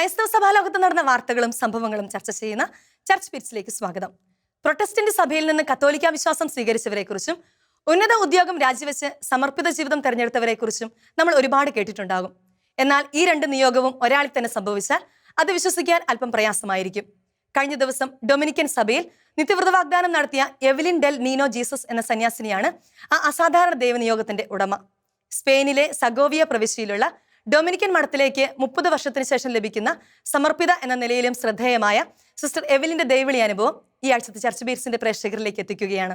ക്രൈസ്തവ സഭാലോകത്ത് നടന്ന വാർത്തകളും സംഭവങ്ങളും ചർച്ച ചെയ്യുന്ന ചർച്ച് പിരിച്ചിലേക്ക് സ്വാഗതം. പ്രൊട്ടസ്റ്റന്റ് സഭയിൽ നിന്ന് കത്തോലിക്ക വിശ്വാസം സ്വീകരിച്ചവരെക്കുറിച്ചും ഉന്നത ഉദ്യോഗം രാജിവെച്ച് സമർപ്പിത ജീവിതം തെരഞ്ഞെടുത്തവരെക്കുറിച്ചും നമ്മൾ ഒരുപാട് കേട്ടിട്ടുണ്ടാകും. എന്നാൽ ഈ രണ്ട് നിയോഗവും ഒരാളിൽ തന്നെ സംഭവിച്ചാൽ അത് വിശ്വസിക്കാൻ അല്പം പ്രയാസമായിരിക്കും. കഴിഞ്ഞ ദിവസം ഡൊമിനിക്കൻ സഭയിൽ നിത്യവ്രത വാഗ്ദാനം നടത്തിയ എവലിൻ ഡെൽ നീനോ ജീസസ് എന്ന സന്യാസിനിയാണ് ആ അസാധാരണ ദൈവനിയോഗത്തിന്റെ ഉടമ. സ്പെയിനിലെ സഗോവിയ പ്രവിശ്യയിലുള്ള ഡൊമിനിക്കൻ മഠത്തിലേക്ക് മുപ്പത് വർഷത്തിന് ശേഷം ലഭിക്കുന്ന സമർപ്പിത എന്ന നിലയിലും ശ്രദ്ധേയമായ സിസ്റ്റർ എവിലിന്റെ ദൈവളി അനുഭവം ഈ ആഴ്ചത്തെ ചർച്ച ബീർസിന്റെ പ്രേക്ഷകരിലേക്ക് എത്തിക്കുകയാണ്.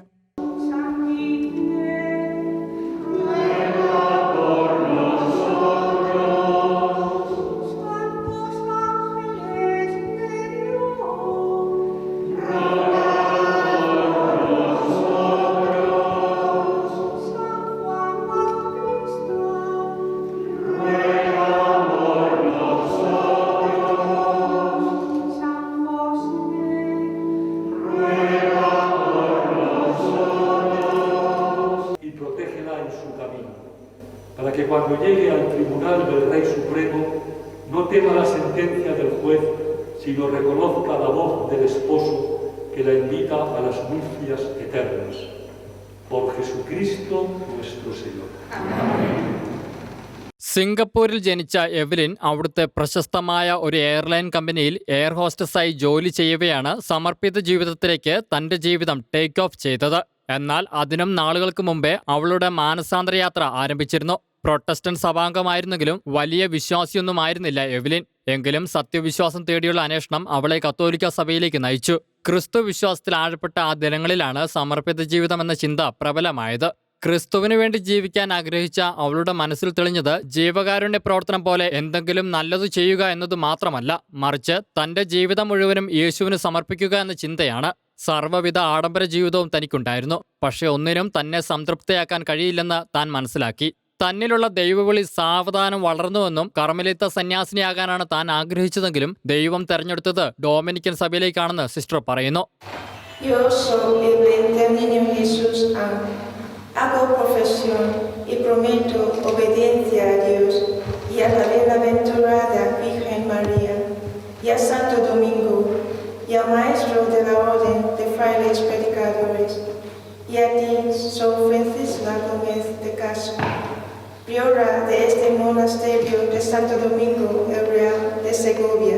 സിംഗപ്പൂരിൽ ജനിച്ച എവലിൻ അവിടുത്തെ പ്രശസ്തമായ ഒരു എയർലൈൻ കമ്പനിയിൽ എയർ ഹോസ്റ്റസായി ജോലി ചെയ്യവെയാണ് സമർപ്പിത ജീവിതത്തിലേക്ക് തന്റെ ജീവിതം ടേക്ക് ഓഫ് ചെയ്തത്. എന്നാൽ അതിനും നാളുകൾക്ക് മുമ്പേ അവളുടെ മാനസാന്തര യാത്ര ആരംഭിച്ചിരുന്നു. പ്രൊട്ടസ്റ്റന്റ് സഭാംഗമായിരുന്നെങ്കിലും വലിയ വിശ്വാസിയൊന്നുമായിരുന്നില്ല എവലിൻ. എങ്കിലും സത്യവിശ്വാസം തേടിയുള്ള അന്വേഷണം അവളെ കത്തോലിക്ക സഭയിലേക്ക് നയിച്ചു. ക്രിസ്തു വിശ്വാസത്തിൽ ആഴപ്പെട്ട ആ ദിനങ്ങളിലാണ് സമർപ്പിത ജീവിതം എന്ന ചിന്ത പ്രബലമായത്. ക്രിസ്തുവിന് വേണ്ടി ജീവിക്കാൻ ആഗ്രഹിച്ച അവളുടെ മനസ്സിൽ തെളിഞ്ഞത് ജീവകാരുണ്യ പ്രവർത്തനം പോലെ എന്തെങ്കിലും നല്ലത് ചെയ്യുക എന്നത് മാത്രമല്ല മറിച്ച് തന്റെ ജീവിതം മുഴുവനും യേശുവിന് സമർപ്പിക്കുക എന്ന ചിന്തയാണ്. സർവവിധ ആഡംബര ജീവിതവും തനിക്കുണ്ടായിരുന്നു. പക്ഷേ ഒന്നിനും തന്നെ സംതൃപ്തയാക്കാൻ കഴിയില്ലെന്ന് താൻ മനസ്സിലാക്കി. തന്നിലുള്ള ദൈവവിളി സാവധാനം വളർന്നുവെന്നും കർമ്മലിത്ത സന്യാസിനിയാകാനാണ് താൻ ആഗ്രഹിച്ചതെങ്കിലും ദൈവം തെരഞ്ഞെടുത്തത് ഡോമിനിക്കൻ സഭയിലേക്കാണെന്ന് സിസ്റ്റർ പറയുന്നു. Hago profesión y prometo obediencia a Dios y a la bienaventurada Virgen María y a Santo Domingo y al Maestro de la Orden de Frailes Predicadores y a ti, Sor Francisca Gómez de Castro, priora de este monasterio de Santo Domingo el Real de Segovia.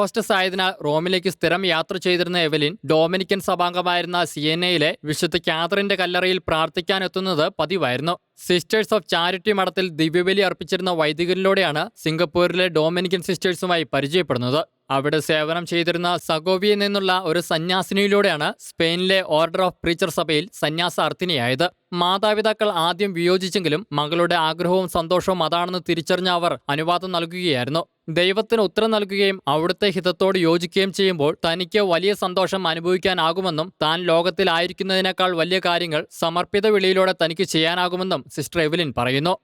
Hostess ആയതിനാൽ റോമിലേക്ക് സ്ഥിരം യാത്ര ചെയ്തിരുന്ന Evelyn Dominican സഭാംഗമായിരുന്ന സിയന്നയിലെ വിശുദ്ധ കാതറിന്റെ കല്ലറയിൽ പ്രാർത്ഥിക്കാനെത്തുന്നത് പതിവായിരുന്നു. Sisters of charity മഠത്തിൽ ദിവ്യബലി അർപ്പിച്ചിരുന്ന വൈദികരിലൂടെയാണ് സിംഗപ്പൂരിലെ ഡോമിനിക്കൻ സിസ്റ്റേഴ്സുമായി പരിചയപ്പെടുന്നത്. അവിടെ സേവനം ചെയ്തിരുന്ന സഗോവിയിൽ നിന്നുള്ള ഒരു സന്യാസിനിയിലൂടെയാണ് സ്പെയിനിലെ ഓർഡർ ഓഫ് പ്രീച്ചർ സഭയിൽ സന്യാസാർത്ഥിനിയായത്. മാതാപിതാക്കൾ ആദ്യം വിയോജിച്ചെങ്കിലും മകളുടെ ആഗ്രഹവും സന്തോഷവും അതാണെന്ന് തിരിച്ചറിഞ്ഞ അവർ അനുവാദം നൽകുകയായിരുന്നു. ദൈവത്തിന് ഉത്തരം നൽകുകയും അവിടുത്തെ ഹിതത്തോട് യോജിക്കുകയും ചെയ്യുമ്പോൾ തനിക്ക് വലിയ സന്തോഷം അനുഭവിക്കാനാകുമെന്നും താൻ ലോകത്തിലായിരിക്കുന്നതിനേക്കാൾ വലിയ കാര്യങ്ങൾ സമർപ്പിത വിളിയിലൂടെ തനിക്ക് ചെയ്യാനാകുമെന്നും സിസ്റ്റർ എവിലിൻ പറയുന്നു.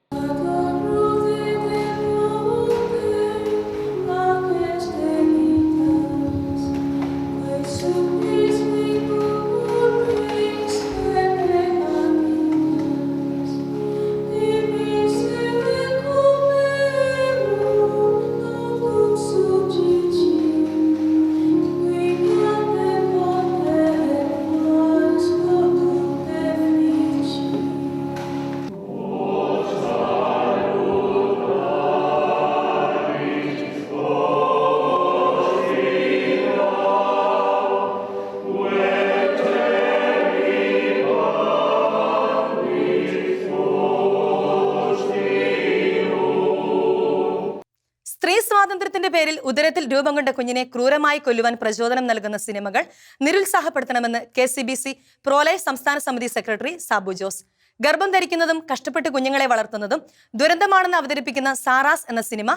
രൂപം കൊണ്ട കുഞ്ഞിനെ ക്രൂരമായി കൊല്ലുവാൻ പ്രചോദനം നൽകുന്ന സിനിമകൾ നിരുത്സാഹപ്പെടുത്തണമെന്ന് K C B C pro life സംസ്ഥാന സമിതി സെക്രട്ടറി സാബു ജോസ്. ഗർഭം ധരിക്കുന്നതും കഷ്ടപ്പെട്ട് കുഞ്ഞുങ്ങളെ വളർത്തുന്നതും ദുരന്തമാണെന്ന് അവതരിപ്പിക്കുന്ന സാറാസ് എന്ന സിനിമ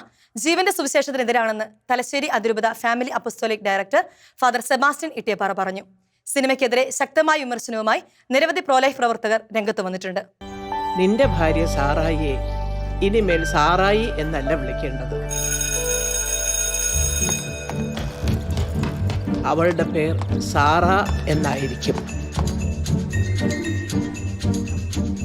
ജീവന്റെ സുവിശേഷത്തിനെതിരാണെന്ന് തലശ്ശേരി അതിരൂപത family apostolic director father Sebastian Ittiyappara പറഞ്ഞു. സിനിമയ്ക്കെതിരെ ശക്തമായ വിമർശനവുമായി നിരവധി പ്രോലൈഫ് പ്രവർത്തകർ രംഗത്ത് വന്നിട്ടുണ്ട്. നിന്റെ ഭാര്യ സാറായിയെ ഇനിമേൽ സാറായി എന്നല്ല വിളിക്കേണ്ടത്. അവളുടെ പേർ സാറ എന്നായിരിക്കും.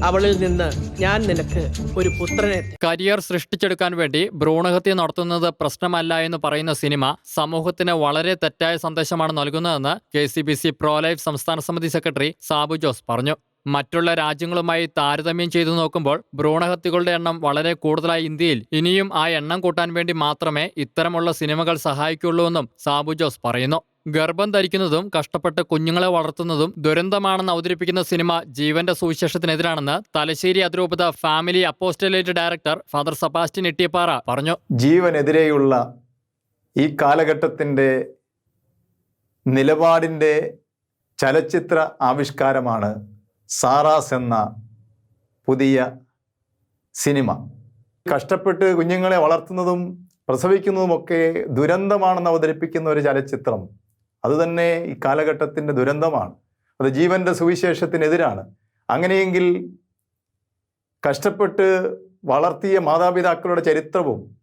അവളിൽ നിന്ന് ഞാൻ നിനക്ക് ഒരു പുത്രനെ കരിയർ സൃഷ്ടിച്ചെടുക്കാൻ വേണ്ടി ഭ്രൂണഹത്യ നടത്തുന്നത് പ്രശ്നമല്ല എന്ന് പറയുന്ന സിനിമ സമൂഹത്തിന് വളരെ തെറ്റായ സന്ദേശമാണ് നൽകുന്നതെന്ന് K C B C pro life സംസ്ഥാന സമിതി സെക്രട്ടറി സാബു ജോസ് പറഞ്ഞു. മറ്റുള്ള രാജ്യങ്ങളുമായി താരതമ്യം ചെയ്തു നോക്കുമ്പോൾ ഭ്രൂണഹത്യകളുടെ എണ്ണം വളരെ കൂടുതലായി ഇന്ത്യയിൽ. ഇനിയും ആ എണ്ണം കൂട്ടാൻ വേണ്ടി മാത്രമേ ഇത്തരമുള്ള സിനിമകൾ സഹായിക്കുള്ളൂ എന്നും സാബു ജോസ് പറയുന്നു. ഗർഭം ധരിക്കുന്നതും കഷ്ടപ്പെട്ട് കുഞ്ഞുങ്ങളെ വളർത്തുന്നതും ദുരന്തമാണെന്ന് അവതരിപ്പിക്കുന്ന സിനിമ ജീവന്റെ സുവിശേഷത്തിനെതിരാണെന്ന് തലശ്ശേരി അതിരൂപത family apostolate director father Sebastian Ittiyappara പറഞ്ഞു. ജീവനെതിരെയുള്ള ഈ കാലഘട്ടത്തിന്റെ നിലപാടിന്റെ ചലച്ചിത്ര ആവിഷ്കാരമാണ് സാറാസ് എന്ന പുതിയ സിനിമ. കഷ്ടപ്പെട്ട് കുഞ്ഞുങ്ങളെ വളർത്തുന്നതും പ്രസവിക്കുന്നതുമൊക്കെ ദുരന്തമാണെന്ന് അവതരിപ്പിക്കുന്ന ഒരു ചലച്ചിത്രം. അതുതന്നെ ഈ കാലഘട്ടത്തിന്റെ ദുരന്തമാണ്. അത് ജീവന്റെ സുവിശേഷത്തിനെതിരാണ്. അങ്ങനെയെങ്കിൽ കഷ്ടപ്പെട്ട് വളർത്തിയ മാതാപിതാക്കളുടെ ചരിത്രവും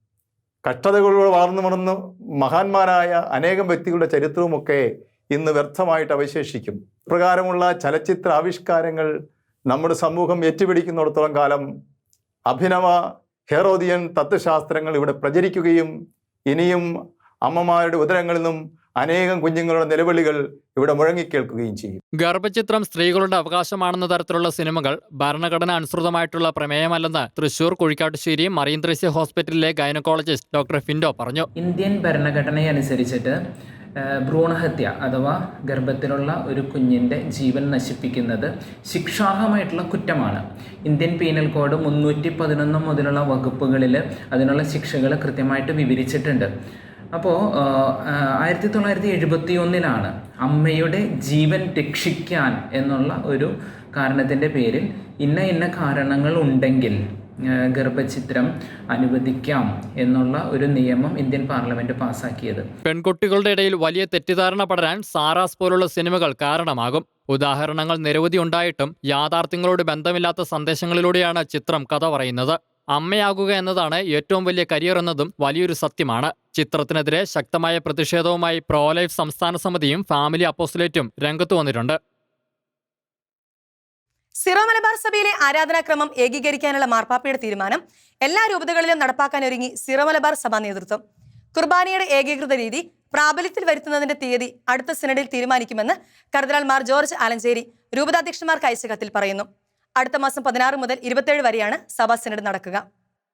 കഷ്ടതകളിലൂടെ വളർന്നു വളർന്ന് മഹാന്മാരായ അനേകം വ്യക്തികളുടെ ചരിത്രവുമൊക്കെ ഇന്ന് വ്യർത്ഥമായിട്ട് അവശേഷിക്കും. പ്രകാരമുള്ള ചലച്ചിത്ര ആവിഷ്കാരങ്ങൾ നമ്മുടെ സമൂഹം ഏറ്റുപിടിക്കുന്നിടത്തോളം കാലം അഭിനവ ഹെറോദിയൻ തത്വശാസ്ത്രങ്ങൾ ഇവിടെ പ്രചരിക്കുകയും ഇനിയും അമ്മമാരുടെ ഉദരങ്ങളിൽ നിന്നും അനേകം കുഞ്ഞുങ്ങളുടെ നിലവിളികൾ ഇവിടെ മുഴങ്ങിക്കേൾക്കുകയും ചെയ്യും. ഗർഭചിത്രം സ്ത്രീകളുടെ അവകാശമാണെന്ന തരത്തിലുള്ള സിനിമകൾ ഭരണഘടന അനുസൃതമായിട്ടുള്ള പ്രമേയമല്ലെന്ന് തൃശൂർ കുഴിക്കാട്ടുശ്ശേരി മറീൻ ത്രേസ്യ ഹോസ്പിറ്റലിലെ ഗൈനക്കോളജിസ്റ്റ് ഡോക്ടർ ഫിൻഡോ പറഞ്ഞു. ഇന്ത്യൻ ഭരണഘടനയനുസരിച്ചിട്ട് ഭ്രൂണഹത്യ അഥവാ ഗർഭത്തിലുള്ള ഒരു കുഞ്ഞിന്റെ ജീവൻ നശിപ്പിക്കുന്നത് ശിക്ഷാർഹമായിട്ടുള്ള കുറ്റമാണ്. ഇന്ത്യൻ പീനൽ കോഡ് മുന്നൂറ്റി പതിനൊന്ന് മുതലുള്ള വകുപ്പുകളിൽ അതിനുള്ള ശിക്ഷകൾ കൃത്യമായിട്ട് വിവരിച്ചിട്ടുണ്ട്. അപ്പോൾ ആയിരത്തി തൊള്ളായിരത്തി എഴുപത്തി ഒന്നിലാണ് അമ്മയുടെ ജീവൻ രക്ഷിക്കാൻ എന്നുള്ള ഒരു കാരണത്തിന്റെ പേരിൽ ഇന്ന ഇന്ന കാരണങ്ങൾ ഉണ്ടെങ്കിൽ ഗർഭചിത്രം അനുവദിക്കാം എന്നുള്ള ഒരു നിയമം ഇന്ത്യൻ പാർലമെന്റ് പാസാക്കിയത്. പെൺകുട്ടികളുടെ ഇടയിൽ വലിയ തെറ്റിദ്ധാരണ പടരാൻ സാറാസ് പോലുള്ള സിനിമകൾ കാരണമാകും. ഉദാഹരണങ്ങൾ നിരവധി ഉണ്ടായിട്ടും യാഥാർത്ഥ്യങ്ങളോട് ബന്ധമില്ലാത്ത സന്ദേശങ്ങളിലൂടെയാണ് ചിത്രം കഥ പറയുന്നത്. അമ്മയാകുക എന്നതാണ് ഏറ്റവും വലിയ കരിയർ എന്നതും വലിയൊരു സത്യമാണ്. ചിത്രത്തിനെതിരെ ശക്തമായ പ്രതിഷേധവുമായി പ്രോലൈഫ് സംസ്ഥാന സമിതിയും ഫാമിലി അപ്പോസ്റ്റലേറ്റും രംഗത്തു വന്നിട്ടുണ്ട്. സിറോ മലബാർ സഭയിലെ ആരാധനാക്രമം ഏകീകരിക്കാനുള്ള മാർപ്പാപ്പയുടെ തീരുമാനം എല്ലാ രൂപതകളിലും നടപ്പാക്കാൻ ഒരുങ്ങി സിറോ മലബാർ സഭാ നേതൃത്വം. കുർബാനയുടെ ഏകീകൃത രീതി പ്രാബല്യത്തിൽ വരുത്തുന്നതിന്റെ തീയതി അടുത്ത സിനഡിൽ തീരുമാനിക്കുമെന്ന് കർദിനാൾ മാർ ജോർജ് ആലഞ്ചേരി രൂപതാധ്യക്ഷന്മാർക്ക് അയച്ച കത്തിൽ പറയുന്നു. അടുത്ത മാസം പതിനാറ് മുതൽ ഇരുപത്തേഴ് വരെയാണ് സഭാ സെനഡ് നടക്കുക.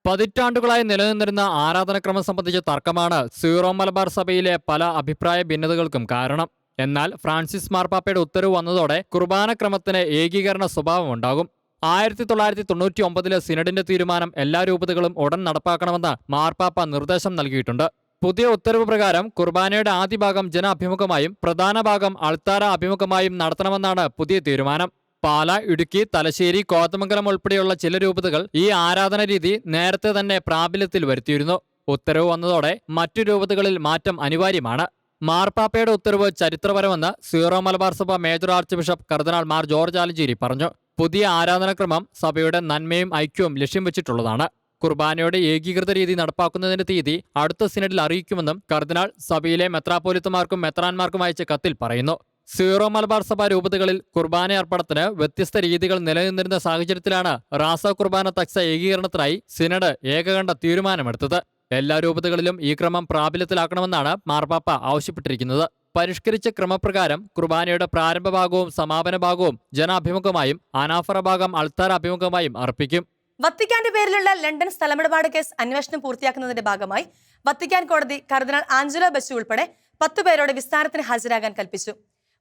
പതിറ്റാണ്ടുകളായി നിലനിന്നിരുന്ന ആരാധനക്രമം സംബന്ധിച്ച തർക്കമാണ് സീറോ മലബാർ സഭയിലെ പല അഭിപ്രായ ഭിന്നതകൾക്കും കാരണം. എന്നാൽ ഫ്രാൻസിസ് മാർപ്പാപ്പയുടെ ഉത്തരവ് വന്നതോടെ കുർബാനക്രമത്തിന് ഏകീകരണ സ്വഭാവം ഉണ്ടാകും. ആയിരത്തി തൊള്ളായിരത്തി തൊണ്ണൂറ്റി ഒമ്പതിലെ സിനഡിന്റെ തീരുമാനം എല്ലാ രൂപതകളും ഉടൻ നടപ്പാക്കണമെന്ന് മാർപ്പാപ്പ നിർദ്ദേശം നൽകിയിട്ടുണ്ട്. പുതിയ ഉത്തരവ് പ്രകാരം കുർബാനയുടെ ആദ്യ ഭാഗം ജനാഭിമുഖമായും പ്രധാന ഭാഗം അൾത്താര അഭിമുഖമായും നടത്തണമെന്നാണ് പുതിയ തീരുമാനം. പാല ഇടുക്കി തലശ്ശേരി കോതമംഗലം ഉൾപ്പെടെയുള്ള ചില രൂപതകൾ ഈ ആരാധന രീതി നേരത്തെ തന്നെ പ്രാബല്യത്തിൽ വരുത്തിയിരുന്നു. ഉത്തരവ് വന്നതോടെ മറ്റു രൂപതകളിൽ മാറ്റം അനിവാര്യമാണ്. മാർപ്പാപ്പയുടെ ഉത്തരവ് ചരിത്രപരമെന്ന് സീറോ മലബാർ സഭ major archbishop cardinal Mar George Alencherry പറഞ്ഞു. പുതിയ ആരാധനാക്രമം സഭയുടെ നന്മയും ഐക്യവും ലക്ഷ്യം വെച്ചിട്ടുള്ളതാണ്. കുർബാനയുടെ ഏകീകൃത രീതി നടപ്പാക്കുന്നതിന്റെ തീയതി അടുത്ത സിനഡിൽ അറിയിക്കുമെന്നും കർദിനാൾ സഭയിലെ മെത്രാപോലിത്തമാർക്കും മെത്രാന്മാർക്കും അയച്ച കത്തിൽ പറയുന്നു. സീറോ മലബാർ സഭ രൂപതകളിൽ കുർബാന അർപ്പണത്തിന് വ്യത്യസ്ത രീതികൾ നിലനിന്നിരുന്ന സാഹചര്യത്തിലാണ് റാസ കുർബാന തക്സ ഏകീകരണത്തിനായി സിനഡ് ഏകകണ്ഠ തീരുമാനമെടുത്തത്. എല്ലാ രൂപതകളിലും ഈ ക്രമം പ്രാബല്യത്തിലാക്കണമെന്നാണ് മാർപ്പാപ്പ ആവശ്യപ്പെട്ടിരിക്കുന്നത്. പരിഷ്കരിച്ച ക്രമപ്രകാരം കുർബാനയുടെ പ്രാരംഭ ഭാഗവും സമാപന ഭാഗവും ജനാഭിമുഖമായും അനാഫറ ഭാഗം അൾത്താർ അഭിമുഖമായും അർപ്പിക്കും. വത്തിക്കാന്റെ പേരിലുള്ള ലണ്ടൻ സ്ഥലമിടപാട് കേസ് അന്വേഷണം പൂർത്തിയാക്കുന്നതിന്റെ ഭാഗമായി വത്തിക്കാൻ കോടതി കർദിനാൾ ആഞ്ചലോ ബച്ചു ഉൾപ്പെടെ പത്തു പേരോട് വിസ്താരത്തിന് ഹാജരാകാൻ കൽപ്പിച്ചു.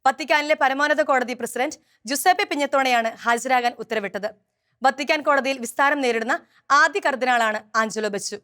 വത്തിക്കാനിലെ പരമോന്നത കോടതി പ്രസിഡന്റ് ജുസേപ്പെ പിഞ്ഞത്തോണെയാണ് ഹാജരാകാൻ ഉത്തരവിട്ടത്. വത്തിക്കാൻ കോടതിയിൽ വിസ്താരം നേരിടുന്ന ആദ്യ കർദിനാളാണ് ആഞ്ചലോ ബച്ചു.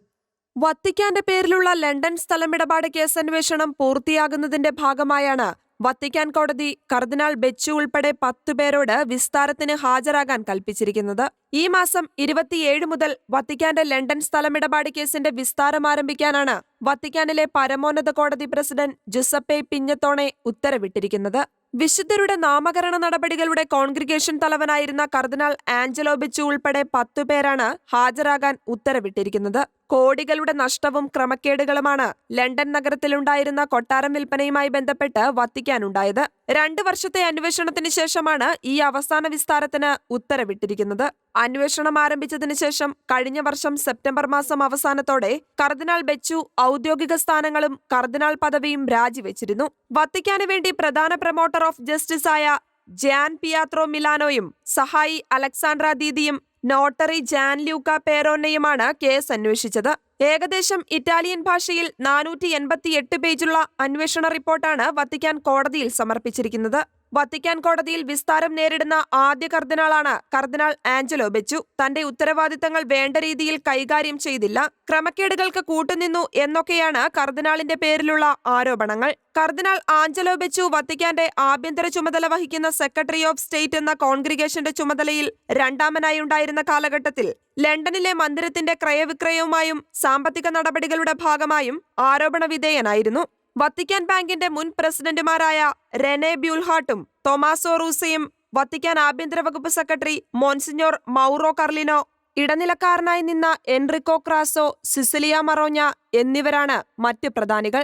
വത്തിക്കാന്റെ പേരിലുള്ള ലണ്ടൻ സ്ഥലമിടപാട് കേസന്വേഷണം പൂർത്തിയാകുന്നതിന്റെ ഭാഗമായാണ് വത്തിക്കാൻ കോടതി കർദിനാൾ ബെച്ചു ഉൾപ്പെടെ പത്തുപേരോട് വിസ്താരത്തിന് ഹാജരാകാൻ കൽപ്പിച്ചിരിക്കുന്നത്. ഈ മാസം ഇരുപത്തിയേഴ് മുതൽ വത്തിക്കാന്റെ ലണ്ടൻ സ്ഥലമിടപാട് കേസിന്റെ വിസ്താരം ആരംഭിക്കാനാണ് വത്തിക്കാനിലെ പരമോന്നത കോടതി പ്രസിഡന്റ് ജുസപ്പെ പിഞ്ഞത്തോണെ ഉത്തരവിട്ടിരിക്കുന്നത്. വിശുദ്ധരുടെ നാമകരണ നടപടികളുടെ കോൺഗ്രിഗേഷൻ തലവനായിരുന്ന കർദിനാൾ ആഞ്ചലോ ബിച്ചു ഉൾപ്പെടെ പത്തുപേരാണ് ഹാജരാകാൻ ഉത്തരവിട്ടിരിക്കുന്നത്. കോടികളുടെ നഷ്ടവും ക്രമക്കേടുകളുമാണ് ലണ്ടൻ നഗരത്തിലുണ്ടായിരുന്ന കൊട്ടാരം വിൽപ്പനയുമായി ബന്ധപ്പെട്ട് വത്തിക്കാനുണ്ടായത്. രണ്ട് വർഷത്തെ അന്വേഷണത്തിന് ശേഷമാണ് ഈ അവസാന വിസ്താരത്തിന് ഉത്തരവിട്ടിരിക്കുന്നത്. അന്വേഷണം ആരംഭിച്ചതിനു ശേഷം കഴിഞ്ഞ വർഷം സെപ്റ്റംബർ മാസം അവസാനത്തോടെ കർദിനാൾ ബെച്ചു ഔദ്യോഗിക സ്ഥാനങ്ങളും കർദിനാൾ പദവിയും രാജിവെച്ചിരുന്നു. വത്തിക്കാന് വേണ്ടി പ്രധാന പ്രൊമോട്ടർ ഓഫ് ജസ്റ്റിസായ ജാൻ പിയാത്രോ മിലാനോയും സഹായി അലക്സാണ്ട്ര ദീദിയും നോട്ടറി ജാൻ ലൂക്ക പേരോന്നയുമാണ് കേസ് അന്വേഷിച്ചത്. ഏകദേശം ഇറ്റാലിയൻ ഭാഷയിൽ നാനൂറ്റി എൺപത്തിയെട്ട് പേജുള്ള അന്വേഷണ റിപ്പോർട്ടാണ് വത്തിക്കാൻ കോടതിയിൽ സമർപ്പിച്ചിരിക്കുന്നത്. വത്തിക്കാൻ കോടതിയിൽ വിസ്താരം നേരിടുന്ന ആദ്യ കർദിനാളാണ് കർദിനാൾ ആഞ്ചലോ ബെച്ചു. തന്റെ ഉത്തരവാദിത്തങ്ങൾ വേണ്ട രീതിയിൽ കൈകാര്യം ചെയ്തില്ല. ക്രമക്കേടുകൾക്ക് കൂട്ടുനിന്നു എന്നൊക്കെയാണ് കർദിനാളിന്റെ പേരിലുള്ള ആരോപണങ്ങൾ. കർദിനാൾ ആഞ്ചലോ ബെച്ചു വത്തിക്കാന്റെ ആഭ്യന്തര ചുമതല വഹിക്കുന്ന സെക്രട്ടറി ഓഫ് സ്റ്റേറ്റ് എന്ന കോൺഗ്രിഗേഷന്റെ ചുമതലയിൽ രണ്ടാമനായി ഉണ്ടായിരുന്ന കാലഘട്ടത്തിൽ ലണ്ടനിലെ മന്ദിരത്തിന്റെ ക്രയവിക്രയവുമായും സാമ്പത്തിക നടപടികളുടെ ഭാഗമായും ആരോപണ വിധേയനായിരുന്നു. വത്തിക്കാൻ ബാങ്കിന്റെ മുൻ പ്രസിഡന്റുമാരായ റെനെ ബ്യൂൾഹാട്ടും തൊമാസോ റൂസയും വത്തിക്കാൻ ആഭ്യന്തര വകുപ്പ് സെക്രട്ടറി മോൻസിഞ്ഞോർ മൗറോ കർലിനോ ഇടനിലക്കാരനായി നിന്ന എൻറിക്കോ ക്രാസോ സിസിലിയ മറോഞ്ഞ എന്നിവരാണ് മറ്റ് പ്രധാനികൾ.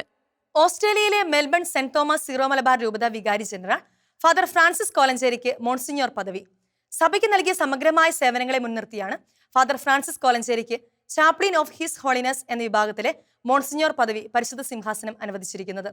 ഓസ്ട്രേലിയയിലെ Melbourne Saint Thomas Syro Malabar രൂപത വികാരി ജനറൽ ഫാദർ ഫ്രാൻസിസ് കോലഞ്ചേരിക്ക് മോൺസിഞ്ഞോർ പദവി. സഭയ്ക്ക് നൽകിയ സമഗ്രമായ സേവനങ്ങളെ മുൻനിർത്തിയാണ് ഫാദർ ഫ്രാൻസിസ് കോലഞ്ചേരിക്ക് ചാപ്ലിൻ ഓഫ് ഹിസ് ഹോളിനസ് എന്ന വിഭാഗത്തിലെ മോൺസിഞ്ഞോർ പദവി പരിശുദ്ധ സിംഹാസനം അനുവദിച്ചിരിക്കുന്നത്.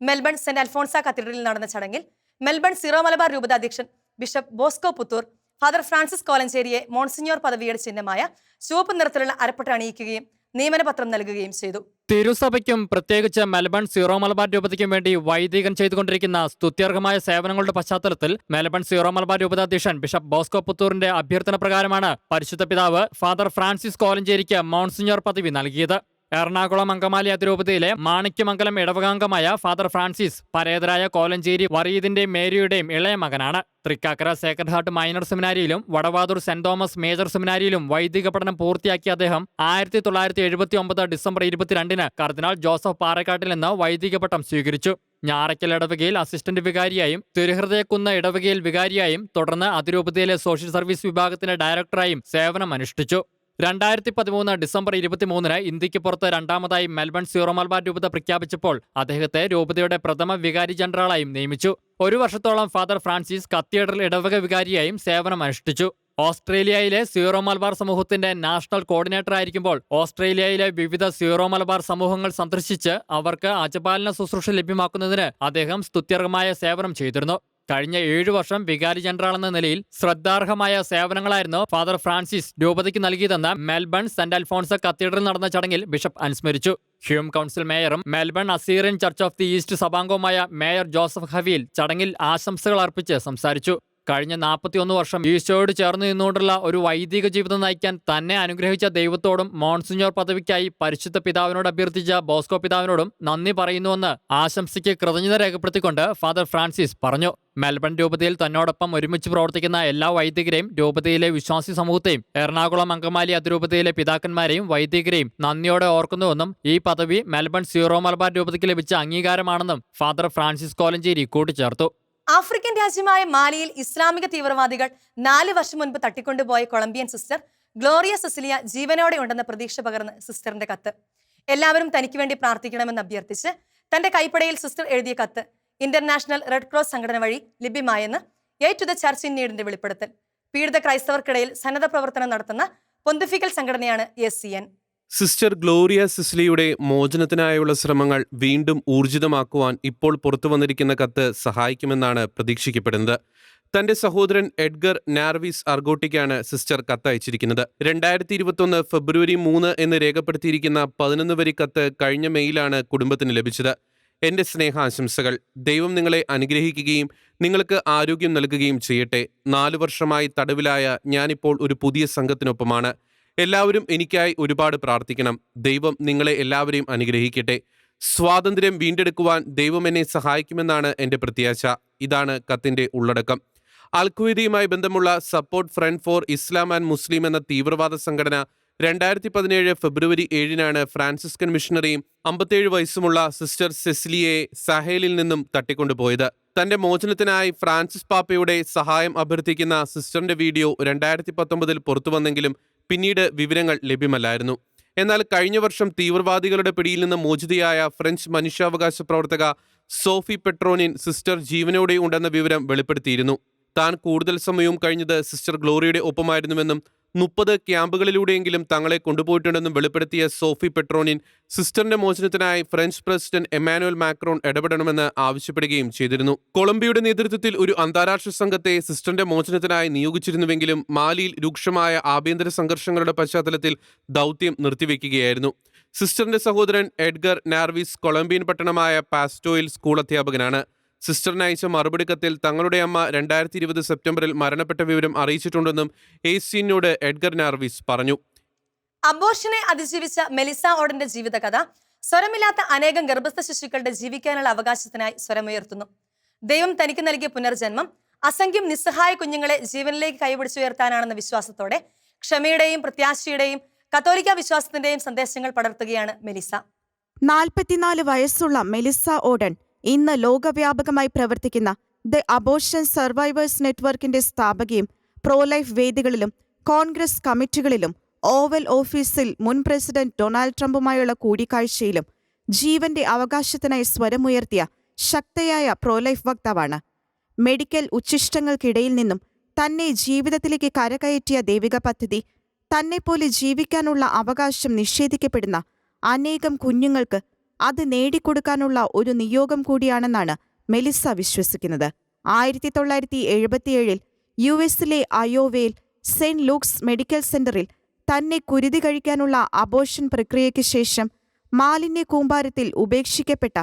മെൽബൺ സെന്റ് അൽഫോൺസ കത്തീഡ്രലിൽ നടന്ന ചടങ്ങിൽ മെൽബൺ സിറോ മലബാർ രൂപത അധ്യക്ഷൻ bishop Bosco Puthur father Francis കോലഞ്ചേരിയെ monsignor പദവിയുടെ ചിഹ്നമായ ചുവപ്പ് നിറത്തിലുള്ള അരപ്പട്ട അണിയിക്കുകയും നിയമനപത്രം നൽകുകയും ചെയ്തു. തിരുസഭയ്ക്കും പ്രത്യേകിച്ച് മെൽബൺ സീറോ മലബാർ രൂപതയ്ക്കും വേണ്ടി വൈദികൻ ചെയ്തുകൊണ്ടിരിക്കുന്ന സ്തുത്യർഹമായ സേവനങ്ങളുടെ പശ്ചാത്തലത്തിൽ മെൽബൺ സീറോ മലബാർ രൂപതാധ്യക്ഷൻ ബിഷപ്പ് ബോസ്കോ പുത്തൂറിന്റെ അഭ്യർത്ഥന പ്രകാരമാണ് പരിശുദ്ധ പിതാവ് ഫാദർ ഫ്രാൻസിസ് കോലഞ്ചേരിക്ക് മോൺസിഞ്ഞോർ പദവി നൽകിയത്. എറണാകുളം അങ്കമാലി അതിരൂപതയിലെ മാണിക്യമംഗലം ഇടവകാംഗമായ ഫാദർ ഫ്രാൻസിസ് പരേതരായ കോലഞ്ചേരി വറീദിന്റെയും മേരിയുടെയും ഇളയ മകനാണ്. തൃക്കാക്കര സേക്രഡ് ഹാർട്ട് മൈനർ സെമിനാരിയിലും വടവാതൂർ സെന്റ് തോമസ് മേജർ സെമിനാരിയിലും വൈദിക പഠനം പൂർത്തിയാക്കിയ അദ്ദേഹം ആയിരത്തി തൊള്ളായിരത്തി എഴുപത്തി ഒമ്പത് ഡിസംബർ ഇരുപത്തിരണ്ടിന് കർദിനാൾ ജോസഫ് പാറക്കാട്ടിൽ നിന്ന് വൈദിക പട്ടം സ്വീകരിച്ചു. ഞാറയ്ക്കൽ ഇടവകയിൽ അസിസ്റ്റന്റ് വികാരിയായും തിരുഹൃദയക്കുന്ന് ഇടവകയിൽ വികാരിയായും തുടർന്ന് അതിരൂപതയിലെ സോഷ്യൽ സർവീസ് വിഭാഗത്തിന്റെ ഡയറക്ടറായും സേവനം അനുഷ്ഠിച്ചു രണ്ടായിരത്തി പതിമൂന്ന് ഡിസംബർ ഇരുപത്തിമൂന്നിന് ഇന്ത്യയ്ക്ക് പുറത്ത് രണ്ടാമതായി മെൽബൺ സീറോ മലബാർ രൂപത പ്രഖ്യാപിച്ചപ്പോൾ അദ്ദേഹത്തെ രൂപതയുടെ പ്രഥമ വികാരി ജനറലായും നിയമിച്ചു. ഒരു വർഷത്തോളം ഫാദർ ഫ്രാൻസിസ് കത്തീഡ്രൽ ഇടവക വികാരിയായും സേവനം അനുഷ്ഠിച്ചു. ഓസ്ട്രേലിയയിലെ സീറോ മലബാർ സമൂഹത്തിന്റെ നാഷണൽ കോർഡിനേറ്റർ ആയിരിക്കുമ്പോൾ ഓസ്ട്രേലിയയിലെ വിവിധ സീറോ മലബാർ സമൂഹങ്ങൾ സന്ദർശിച്ച് അവർക്ക് അജപാലന ശുശ്രൂഷ ലഭ്യമാക്കുന്നതിന് അദ്ദേഹം സ്തുത്യർഹമായ സേവനം ചെയ്തിരുന്നു. കഴിഞ്ഞ ഏഴു വർഷം വികാരി ജനറൽ എന്ന നിലയിൽ ശ്രദ്ധാർഹമായ സേവനങ്ങളായിരുന്നു ഫാദർ ഫ്രാൻസിസ് രൂപതയ്ക്ക് നൽകിയതെന്ന് മെൽബൺ സെന്റ് അൽഫോൺസ് കത്തീഡ്രൽ നടന്ന ചടങ്ങിൽ ബിഷപ്പ് അനുസ്മരിച്ചു. Hume council മേയറും Melbourne Assyrian church of the east സഭാംഗവുമായ mayor Joseph Haweil ചടങ്ങിൽ ആശംസകൾ അർപ്പിച്ച് സംസാരിച്ചു. കഴിഞ്ഞ നാൽപ്പത്തിയൊന്ന് വർഷം ഈശോയോട് ചേർന്ന് നിന്നുകൊണ്ടുള്ള ഒരു വൈദിക ജീവിതം നയിക്കാൻ തന്നെ അനുഗ്രഹിച്ച ദൈവത്തോടും മോൺസിഞ്ഞോർ പദവിക്കായി പരിശുദ്ധ പിതാവിനോട് അഭ്യർത്ഥിച്ച ബോസ്കോ പിതാവിനോടും നന്ദി പറയുന്നുവെന്ന് ആശംസയ്ക്ക് കൃതജ്ഞത രേഖപ്പെടുത്തിക്കൊണ്ട് ഫാദർ ഫ്രാൻസിസ് പറഞ്ഞു. മെൽബൺ രൂപതയിൽ തന്നോടൊപ്പം ഒരുമിച്ച് പ്രവർത്തിക്കുന്ന എല്ലാ വൈദികരെയും രൂപതയിലെ വിശ്വാസി സമൂഹത്തെയും എറണാകുളം അങ്കമാലി അതിരൂപതയിലെ പിതാക്കന്മാരെയും വൈദികരെയും നന്ദിയോടെ ഓർക്കുന്നുവെന്നും ഈ പദവി മെൽബൺ സീറോ മലബാർ രൂപതയ്ക്ക് ലഭിച്ച അംഗീകാരമാണെന്നും ഫാദർ ഫ്രാൻസിസ് കോലഞ്ചേരി കൂട്ടിച്ചേർത്തു. ആഫ്രിക്കൻ രാജ്യമായ മാലിയിൽ ഇസ്ലാമിക തീവ്രവാദികൾ നാല് വർഷം മുൻപ് തട്ടിക്കൊണ്ടുപോയ കൊളംബിയൻ സിസ്റ്റർ ഗ്ലോറിയ സെസിലിയ ജീവനോടെ ഉണ്ടെന്ന പ്രതീക്ഷ പകർന്ന് സിസ്റ്ററിന്റെ കത്ത്. എല്ലാവരും തനിക്ക് വേണ്ടി പ്രാർത്ഥിക്കണമെന്ന് അഭ്യർത്ഥിച്ച് തന്റെ കൈപ്പടയിൽ സിസ്റ്റർ എഴുതിയ കത്ത് ഇന്റർനാഷണൽ റെഡ് ക്രോസ് സംഘടന വഴി ലഭ്യമായെന്ന് aid to the church in നീഡിന്റെ വെളിപ്പെടുത്തൽ. പീഡിത ക്രൈസ്തവർക്കിടയിൽ സന്നദ്ധ പ്രവർത്തനം നടത്തുന്ന പൊന്തിഫിക്കൽ സംഘടനയാണ് S C N. Sister Gloria സിസ്ലിയുടെ മോചനത്തിനായുള്ള ശ്രമങ്ങൾ വീണ്ടും ഊർജിതമാക്കുവാൻ ഇപ്പോൾ പുറത്തു വന്നിരിക്കുന്ന കത്ത് സഹായിക്കുമെന്നാണ് പ്രതീക്ഷിക്കപ്പെടുന്നത്. തന്റെ സഹോദരൻ എഡ്ഗർ നാർവിസ് അർഗോട്ടിക്കാണ് സിസ്റ്റർ കത്ത് അയച്ചിരിക്കുന്നത്. രണ്ടായിരത്തി ഇരുപത്തൊന്ന് ഫെബ്രുവരി മൂന്ന് എന്ന് രേഖപ്പെടുത്തിയിരിക്കുന്ന പതിനൊന്ന് വരി കത്ത് കഴിഞ്ഞ മെയിലാണ് കുടുംബത്തിന് ലഭിച്ചത്. എന്റെ സ്നേഹാശംസകൾ. ദൈവം നിങ്ങളെ അനുഗ്രഹിക്കുകയും നിങ്ങൾക്ക് ആരോഗ്യം നൽകുകയും ചെയ്യട്ടെ. നാലു വർഷമായി തടവിലായ ഞാനിപ്പോൾ ഒരു പുതിയ സംഘത്തിനൊപ്പമാണ്. എല്ലാവരും എനിക്കായി ഒരുപാട് പ്രാർത്ഥിക്കണം. ദൈവം നിങ്ങളെ എല്ലാവരെയും അനുഗ്രഹിക്കട്ടെ. സ്വാതന്ത്ര്യം വീണ്ടെടുക്കുവാൻ ദൈവം എന്നെ സഹായിക്കുമെന്നാണ് എന്റെ പ്രത്യാശ. ഇതാണ് കത്തിന്റെ ഉള്ളടക്കം. അൽഖ്വയ്ദയുമായി ബന്ധമുള്ള support front for Islam and Muslim എന്ന തീവ്രവാദ സംഘടന രണ്ടായിരത്തി പതിനേഴ് ഫെബ്രുവരി ഏഴിനാണ് ഫ്രാൻസിസ്കൻ മിഷണറിയും അമ്പത്തേഴ് വയസ്സുമുള്ള സിസ്റ്റർ സെസിലിയെ സഹേലിൽ നിന്നും തട്ടിക്കൊണ്ടുപോയത്. തന്റെ മോചനത്തിനായി ഫ്രാൻസിസ് പാപ്പയുടെ സഹായം അഭ്യർത്ഥിക്കുന്ന സിസ്റ്ററിന്റെ വീഡിയോ രണ്ടായിരത്തി പത്തൊമ്പതിൽ പുറത്തുവന്നെങ്കിലും പിന്നീട് വിവരങ്ങൾ ലഭ്യമല്ലായിരുന്നു. എന്നാൽ കഴിഞ്ഞ വർഷം തീവ്രവാദികളുടെ പിടിയിൽ നിന്ന് മോചിതയായ ഫ്രഞ്ച് മനുഷ്യാവകാശ പ്രവർത്തക സോഫി പെട്രോനിൻ സിസ്റ്റർ ജീവനോടെ ഉണ്ടെന്ന വിവരം വെളിപ്പെടുത്തിയിരുന്നു. താൻ കൂടുതൽ സമയവും കഴിഞ്ഞത് സിസ്റ്റർ ഗ്ലോറിയുടെ ഒപ്പമായിരുന്നുവെന്നും മുപ്പത് ക്യാമ്പുകളിലൂടെയെങ്കിലും തങ്ങളെ കൊണ്ടുപോയിട്ടുണ്ടെന്നും വെളിപ്പെടുത്തിയ സോഫി പെട്രോണിൻ സിസ്റ്ററിന്റെ മോചനത്തിനായി ഫ്രഞ്ച് പ്രസിഡന്റ് എമാനുവൽ മാക്രോൺ ഇടപെടണമെന്ന് ആവശ്യപ്പെടുകയും ചെയ്തിരുന്നു. കൊളംബിയയുടെ നേതൃത്വത്തിൽ ഒരു അന്താരാഷ്ട്ര സംഘത്തെ സിസ്റ്ററിന്റെ മോചനത്തിനായി നിയോഗിച്ചിരുന്നുവെങ്കിലും മാലിയിൽ രൂക്ഷമായ ആഭ്യന്തര സംഘർഷങ്ങളുടെ പശ്ചാത്തലത്തിൽ ദൗത്യം നിർത്തിവെക്കുകയായിരുന്നു. സിസ്റ്ററിന്റെ സഹോദരൻ എഡ്ഗർ നാർവിസ് കൊളംബിയൻ പട്ടണമായ പാസ്റ്റോയിൽ സ്കൂൾ അധ്യാപകനാണ്. സിസ്റ്ററിന് അയച്ച മറുപടി കത്തിൽ തങ്ങളുടെ അമ്മ രണ്ടായിരത്തി ഇരുപത് സെപ്റ്റംബറിൽ മരണപ്പെട്ട വിവരം അറിയിച്ചിട്ടുണ്ടെന്നും എയ്സീനോട് എഡ്ഗർ നാർവിസ് പറഞ്ഞു. അബോഷനെ അതിജീവിച്ച മെലിസ ഓടന്റെ ജീവിതകഥ സ്വരമില്ലാത്ത അനേകം ഗർഭസ്ഥ ശിശുക്കളുടെ ജീവിക്കാനുള്ള അവകാശത്തിനായി സ്വരമുയർത്തുന്നു. ദൈവം തനിക്ക് നൽകിയ പുനർജന്മം അസംഖ്യം നിസ്സഹായ കുഞ്ഞുങ്ങളെ ജീവനിലേക്ക് കൈപിടിച്ചുയർത്താനാണെന്ന വിശ്വാസത്തോടെ ക്ഷമയുടെയും പ്രത്യാശയുടെയും കത്തോലിക്ക വിശ്വാസത്തിന്റെയും സന്ദേശങ്ങൾ പടർത്തുകയാണ് മെലിസ. നാൽപ്പത്തിനാല് വയസ്സുള്ള മെലിസ ഓഡൻ ഇന്ന് ലോകവ്യാപകമായി പ്രവർത്തിക്കുന്ന ദ അബോഷൻ സർവൈവേഴ്സ് നെറ്റ്വർക്കിന്റെ സ്ഥാപകയും പ്രോലൈഫ് വേദികളിലും കോൺഗ്രസ് കമ്മിറ്റികളിലും ഓവൽ ഓഫീസിൽ മുൻ പ്രസിഡന്റ് ഡൊണാൾഡ് ട്രംപുമായുള്ള കൂടിക്കാഴ്ചയിലും ജീവന്റെ അവകാശത്തിനായി സ്വരമുയർത്തിയ ശക്തയായ പ്രോലൈഫ് വക്താവാണ്. മെഡിക്കൽ ഉച്ഛിഷ്ടങ്ങൾക്കിടയിൽ നിന്നും തന്നെ ജീവിതത്തിലേക്ക് കരകയറ്റിയ ദൈവിക പദ്ധതി തന്നെപ്പോലെ ജീവിക്കാനുള്ള അവകാശം നിഷേധിക്കപ്പെടുന്ന അനേകം കുഞ്ഞുങ്ങൾക്ക് അത് നേടിക്കൊടുക്കാനുള്ള ഒരു നിയോഗം കൂടിയാണെന്നാണ് മെലിസ വിശ്വസിക്കുന്നത്. ആയിരത്തി തൊള്ളായിരത്തി എഴുപത്തിയേഴിൽ യു എസിലെ അയോവയിൽ സെന്റ് ലൂക്സ് മെഡിക്കൽ സെന്ററിൽ തന്നെ കുരുതി കഴിക്കാനുള്ള അബോഷൻ പ്രക്രിയയ്ക്ക് ശേഷം മാലിന്യ കൂമ്പാരത്തിൽ ഉപേക്ഷിക്കപ്പെട്ട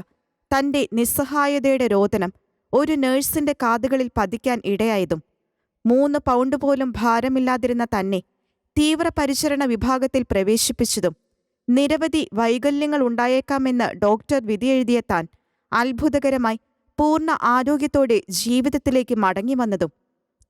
തന്റെ നിസ്സഹായതയുടെ രോദനം ഒരു നഴ്സിന്റെ കാതുകളിൽ പതിക്കാൻ ഇടയായതും മൂന്ന് പൗണ്ട് പോലും ഭാരമില്ലാതിരുന്ന തന്നെ തീവ്രപരിചരണ വിഭാഗത്തിൽ പ്രവേശിപ്പിച്ചതും നിരവധി വൈകല്യങ്ങൾ ഉണ്ടായേക്കാമെന്ന് ഡോക്ടർ വിധിയെഴുതിയ താൻ അത്ഭുതകരമായി പൂർണ ആരോഗ്യത്തോടെ ജീവിതത്തിലേക്ക് മടങ്ങി വന്നതും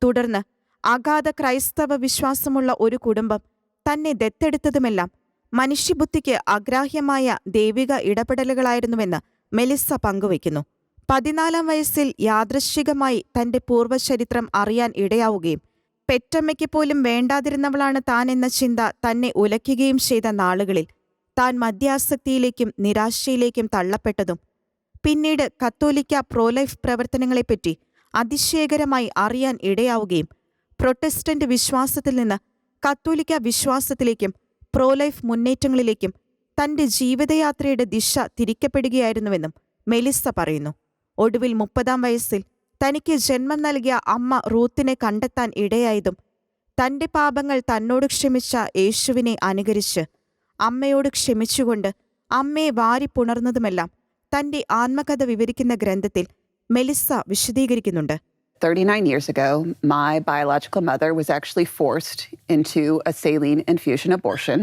തുടർന്ന് അഗാധ ക്രൈസ്തവ വിശ്വാസമുള്ള ഒരു കുടുംബം തന്നെ ദത്തെടുത്തതുമെല്ലാം മനുഷ്യബുദ്ധിക്ക് അഗ്രാഹ്യമായ ദൈവിക ഇടപെടലുകളായിരുന്നുവെന്ന് മെലിസ പങ്കുവയ്ക്കുന്നു. പതിനാലാം വയസ്സിൽ യാദൃശ്ചികമായി തന്റെ പൂർവചരിത്രം അറിയാൻ ഇടയാവുകയും പെറ്റമ്മയ്ക്ക് പോലും വേണ്ടാതിരുന്നവളാണ് താൻ എന്ന ചിന്ത തന്നെ ഉലയ്ക്കുകയും ചെയ്ത നാളുകളിൽ താൻ മദ്യാസക്തിയിലേക്കും നിരാശയിലേക്കും തള്ളപ്പെട്ടതും. പിന്നീട് കത്തോലിക്ക പ്രോലൈഫ് പ്രവർത്തനങ്ങളെപ്പറ്റി അതിശയകരമായി അറിയാൻ ഇടയാവുകയും പ്രൊട്ടസ്റ്റന്റ് വിശ്വാസത്തിൽ നിന്ന് കത്തോലിക്ക വിശ്വാസത്തിലേക്കും പ്രോലൈഫ് മുന്നേറ്റങ്ങളിലേക്കും തന്റെ ജീവിതയാത്രയുടെ ദിശ തിരിക്കപ്പെടുകയായിരുന്നുവെന്നും മെലിസ പറയുന്നു. ഒടുവിൽ മുപ്പതാം വയസ്സിൽ തനിക്ക് ജന്മം നൽകിയ അമ്മ റൂത്തിനെ കണ്ടെത്താൻ ഇടയായതും തന്റെ പാപങ്ങൾ തന്നോട് ക്ഷമിച്ച യേശുവിനെ അനുകരിച്ച് അമ്മയോട് ക്ഷമിച്ചുകൊണ്ട് അമ്മയെ വാരിപ്പുണർന്നതുമെല്ലാം തന്റെ ആത്മകഥ വിവരിക്കുന്ന ഗ്രന്ഥത്തിൽ മെലിസ വിശദീകരിക്കുന്നുണ്ട് 39 years ago, my biological mother was actually forced into a saline infusion abortion.